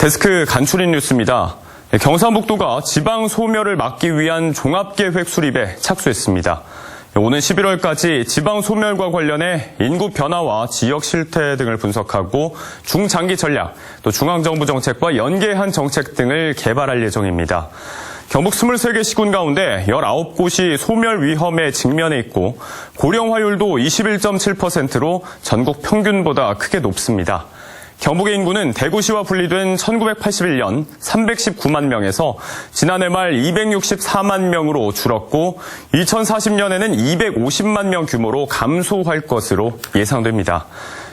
데스크 간추린 뉴스입니다. 경상북도가 지방 소멸을 막기 위한 종합계획 수립에 착수했습니다. 오는 11월까지 지방 소멸과 관련해 인구 변화와 지역 실태 등을 분석하고 중장기 전략, 또 중앙정부 정책과 연계한 정책 등을 개발할 예정입니다. 경북 23개 시군 가운데 19곳이 소멸 위험에 직면해 있고 고령화율도 21.7%로 전국 평균보다 크게 높습니다. 경북의 인구는 대구시와 분리된 1981년 319만 명에서 지난해 말 264만 명으로 줄었고 2040년에는 250만 명 규모로 감소할 것으로 예상됩니다.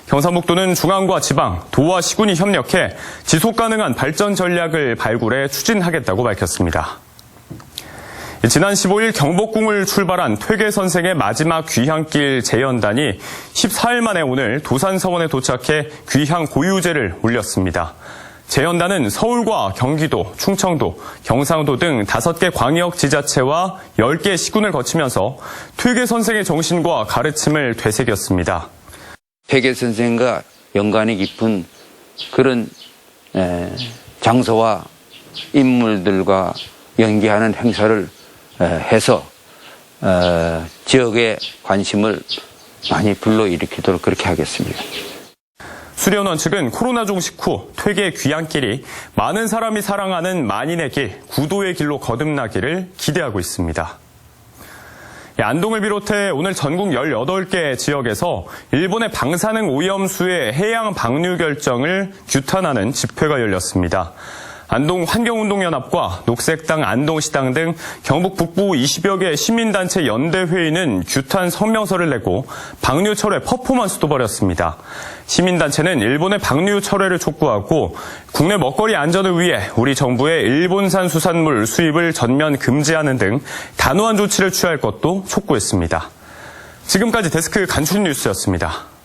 경상북도는 중앙과 지방, 도와 시군이 협력해 지속 가능한 발전 전략을 발굴해 추진하겠다고 밝혔습니다. 지난 15일 경복궁을 출발한 퇴계 선생의 마지막 귀향길 재연단이 14일 만에 오늘 도산서원에 도착해 귀향 고유제를 올렸습니다. 재연단은 서울과 경기도, 충청도, 경상도 등 5개 광역 지자체와 10개 시군을 거치면서 퇴계 선생의 정신과 가르침을 되새겼습니다. 회계 선생과 연관이 깊은 그런 에, 장소와 인물들과 연계하는 행사를 에, 해서 어, 지역의 관심을 많이 불러일으키도록 그렇게 하겠습니다. 수련원 측은 코로나 종식 후 퇴계 귀향길이 많은 사람이 사랑하는 만인의 길, 구도의 길로 거듭나기를 기대하고 있습니다. 예, 안동을 비롯해 오늘 전국 18개 지역에서 일본의 방사능 오염수의 해양 방류 결정을 규탄하는 집회가 열렸습니다. 안동 환경운동연합과 녹색당 안동시당 등 경북 북부 20여 개 시민단체 연대회의는 규탄 성명서를 내고 방류 철회 퍼포먼스도 벌였습니다. 시민단체는 일본의 방류 철회를 촉구하고 국내 먹거리 안전을 위해 우리 정부의 일본산 수산물 수입을 전면 금지하는 등 단호한 조치를 취할 것도 촉구했습니다. 지금까지 데스크 간추린 뉴스였습니다.